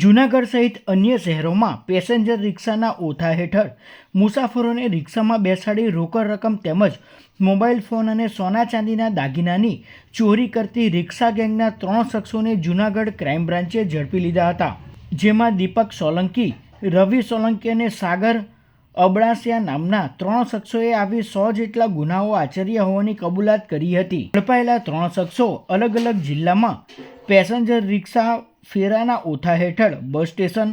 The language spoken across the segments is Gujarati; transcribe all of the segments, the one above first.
જૂનાગઢ સહિત અન્ય શહેરોમાં પેસેન્જર રિક્ષાના ઓથા હેઠળ મુસાફરોને રિક્ષામાં બેસાડી રોકડ રકમ તેમજ મોબાઈલ ફોન અને સોના ચાંદીના દાગીનાની ચોરી કરતી રિક્ષા ગેંગના ત્રણ શખ્સોને જૂનાગઢ ક્રાઇમ બ્રાન્ચે ઝડપી લીધા હતા. જેમાં દીપક સોલંકી, રવિ સોલંકી અને સાગર અબડાસિયા નામના ત્રણ શખ્સોએ આવી સો જેટલા ગુનાઓ આચર્યા હોવાની કબૂલાત કરી હતી. ઝડપાયેલા ત્રણ શખ્સો અલગ અલગ જિલ્લામાં પેસેન્જર રિક્ષા ફેરાના ઓથા હેઠળ બસ સ્ટેશન,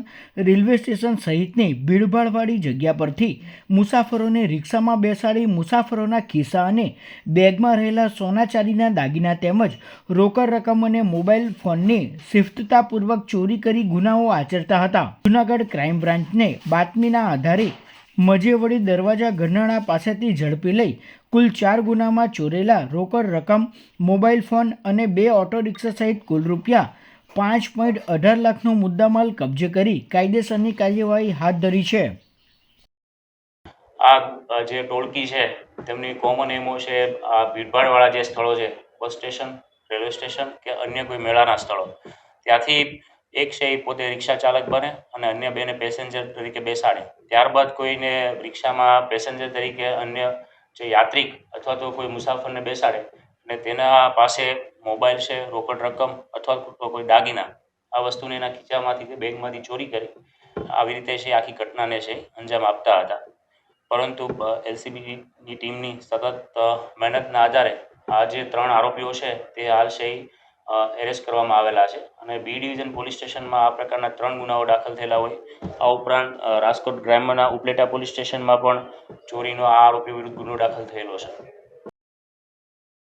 રેલવે સ્ટેશન સહિતની ભીડભાડવાળી જગ્યા પરથી મુસાફરોને રિક્ષામાં બેસાડી મુસાફરોના ખિસ્સા અને બેગમાં રહેલા સોના ચાંદીના દાગીના તેમજ રોકડ રકમ અને મોબાઈલ ફોનની સિફ્તતાપૂર્વક ચોરી કરી ગુનાઓ આચરતા હતા. જૂનાગઢ ક્રાઇમ બ્રાન્ચને બાતમીના આધારે મજેવડી દરવાજા ઘરનાળા પાસેથી ઝડપી લઈ કુલ ચાર ગુનામાં ચોરેલા રોકડ રકમ, મોબાઈલ ફોન અને બે ઓટો રિક્ષા સહિત કુલ રૂપિયા પાંચ પોઈન્ટ અઢાર લાખનો મુદ્દામાલ કબજે કરી કાયદેસરની કાર્યવાહી હાથ ધરી છે. આ જે ટોળકી છે, તેમની કોમન એમો છે, આ ભીડભાડવાળા જે સ્થળો છે, બસ સ્ટેશન, રેલવે સ્ટેશન કે અન્ય કોઈ મેળાના સ્થળો. ત્યાંથી એક છે એ પોતે રિક્ષા ચાલક બને અને અન્ય બેને પેસેન્જર તરીકે બેસાડે. ત્યારબાદ કોઈને રિક્ષામાં પેસેન્જર તરીકે અન્ય જે યાત્રિક અથવા તો કોઈ મુસાફરને બેસાડે અને તેના પાસે મોબાઈલ છે, રોકડ રકમ અથવા તો કોઈ દાગીના, આ વસ્તુને એના ખીચામાંથી કે બેગમાંથી ચોરી કરી આવી રીતે છે આખી ઘટનાને છે અંજામ આપતા હતા. પરંતુ એલસીબીની ટીમની સતત મહેનતના આધારે આ જે ત્રણ આરોપીઓ છે, તે હાલ છે એરેસ્ટ કરવામાં આવેલા છે અને બી ડિવિઝન પોલીસ સ્ટેશનમાં આ પ્રકારના ત્રણ ગુનાઓ દાખલ થયેલા હોય. આ ઉપરાંત રાજકોટ ગ્રામ્યના ઉપલેટા પોલીસ સ્ટેશનમાં પણ ચોરીનો આ આરોપી વિરુદ્ધ ગુનો દાખલ થયેલો છે.